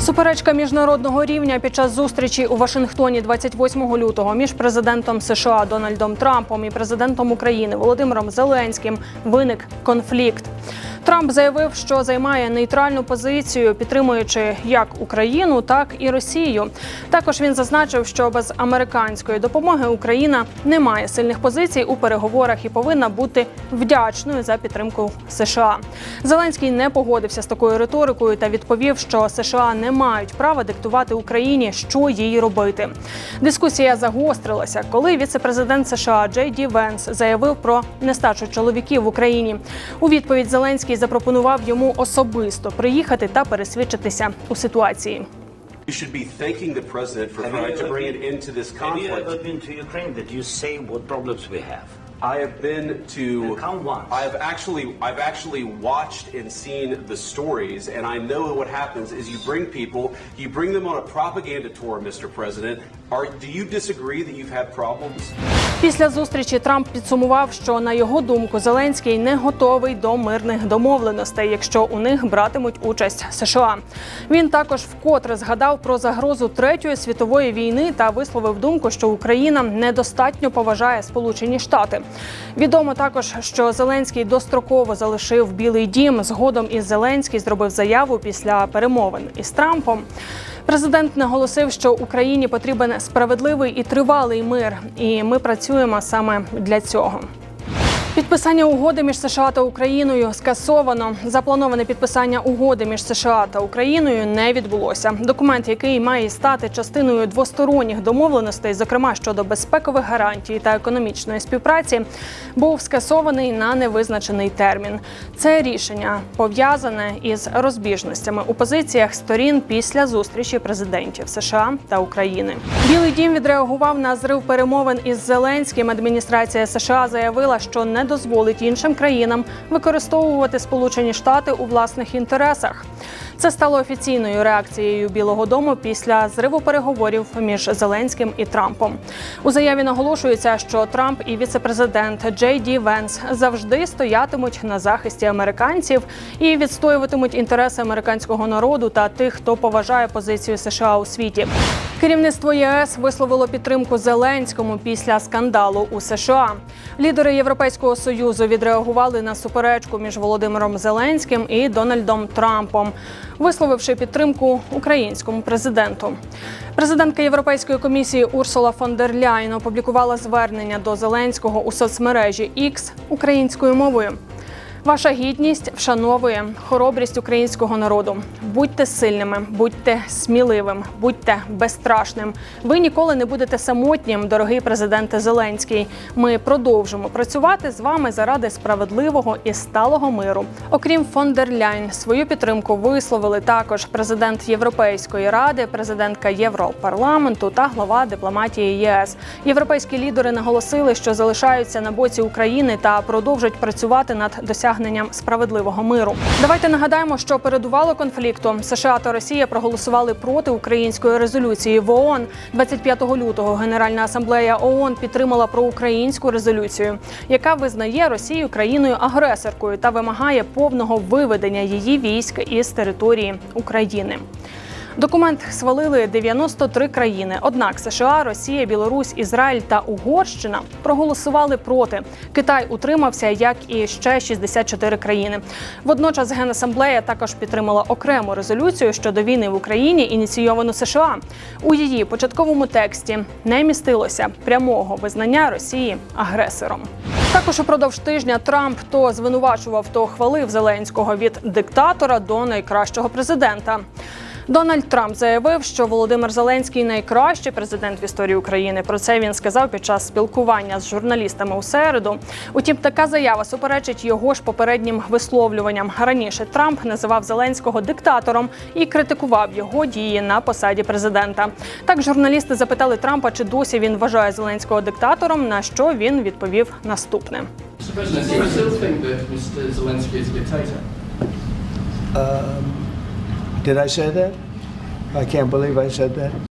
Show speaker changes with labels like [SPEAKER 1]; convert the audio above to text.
[SPEAKER 1] Суперечка міжнародного рівня під час зустрічі у Вашингтоні 28 лютого між президентом США Дональдом Трампом і президентом України Володимиром Зеленським виник конфлікт. Трамп заявив, що займає нейтральну позицію, підтримуючи як Україну, так і Росію. Також він зазначив, що без американської допомоги Україна не має сильних позицій у переговорах і повинна бути вдячною за підтримку США. Зеленський не погодився з такою риторикою та відповів, що США не мають права диктувати Україні, що їй робити. Дискусія загострилася, коли віцепрезидент США Джей Ді Венс заявив про нестачу чоловіків в Україні. У відповідь Зеленський запропонував йому особисто приїхати та пересвідчитися у ситуації.
[SPEAKER 2] You should be thanking the president for trying to bring it into this conflict.
[SPEAKER 3] Have you ever been to Ukraine? Did you say what problems we have?
[SPEAKER 2] I have been to.
[SPEAKER 3] Come once.
[SPEAKER 2] I have actually, I've actually watched and seen the stories, and I know what happens is you bring people, you bring them on a propaganda tour, Mr. President. Are do you disagree that you've had problems?
[SPEAKER 1] Після зустрічі Трамп підсумував, що на його думку Зеленський не готовий до мирних домовленостей, якщо у них братимуть участь США. Він також вкотре згадав про загрозу третьої світової війни та висловив думку, що Україна недостатньо поважає Сполучені Штати. Відомо також, що Зеленський достроково залишив Білий Дім. Згодом із Зеленський зробив заяву після перемовин із Трампом. Президент наголосив, що Україні потрібен справедливий і тривалий мир, і ми працюємо саме для цього. Підписання угоди між США та Україною скасовано. Заплановане підписання угоди між США та Україною не відбулося. Документ, який має стати частиною двосторонніх домовленостей, зокрема щодо безпекових гарантій та економічної співпраці, був скасований на невизначений термін. Це рішення пов'язане із розбіжностями у позиціях сторін після зустрічі президентів США та України. Білий дім відреагував на зрив перемовин із Зеленським. Адміністрація США заявила, що не дозволить іншим країнам використовувати Сполучені Штати у власних інтересах. Це стало офіційною реакцією Білого Дому після зриву переговорів між Зеленським і Трампом. У заяві наголошується, що Трамп і віцепрезидент Джей Ді Венс завжди стоятимуть на захисті американців і відстоюватимуть інтереси американського народу та тих, хто поважає позицію США у світі. Керівництво ЄС висловило підтримку Зеленському після скандалу у США. Лідери Європейського союзу відреагували на суперечку між Володимиром Зеленським і Дональдом Трампом, висловивши підтримку українському президенту. Президентка Європейської комісії Урсула фон дер Ляйн опублікувала звернення до Зеленського у соцмережі X українською мовою. Ваша гідність вшановує хоробрість українського народу. Будьте сильними, будьте сміливим, будьте безстрашним. Ви ніколи не будете самотнім, дорогий президенте Зеленський. Ми продовжимо працювати з вами заради справедливого і сталого миру. Окрім фон дер Ляйн, свою підтримку висловили також президент Європейської ради, президентка Європарламенту та глава дипломатії ЄС. Європейські лідери наголосили, що залишаються на боці України та продовжать працювати над досягненням справедливого миру. Давайте нагадаємо, що передувало конфлікту. США та Росія проголосували проти української резолюції в ООН. 25 лютого Генеральна асамблея ООН підтримала проукраїнську резолюцію, яка визнає Росію країною агресоркою та вимагає повного виведення її військ із території України. Документ схвалили 93 країни. Однак США, Росія, Білорусь, Ізраїль та Угорщина проголосували проти. Китай утримався, як і ще 64 країни. Водночас Генасамблея також підтримала окрему резолюцію щодо війни в Україні, ініційовану США. У її початковому тексті не містилося прямого визнання Росії агресором. Також упродовж тижня Трамп то звинувачував, то хвалив Зеленського від диктатора до найкращого президента. Дональд Трамп заявив, що Володимир Зеленський найкращий президент в історії України. Про це він сказав під час спілкування з журналістами у середу. Утім, така заява суперечить його ж попереднім висловлюванням. Раніше Трамп називав Зеленського диктатором і критикував його дії на посаді президента. Так журналісти запитали Трампа, чи досі він вважає Зеленського диктатором. На що він відповів наступне.
[SPEAKER 4] Mr. President, do you still think that Mr. Zelensky is a dictator?
[SPEAKER 5] Did I say that? I can't believe I said that.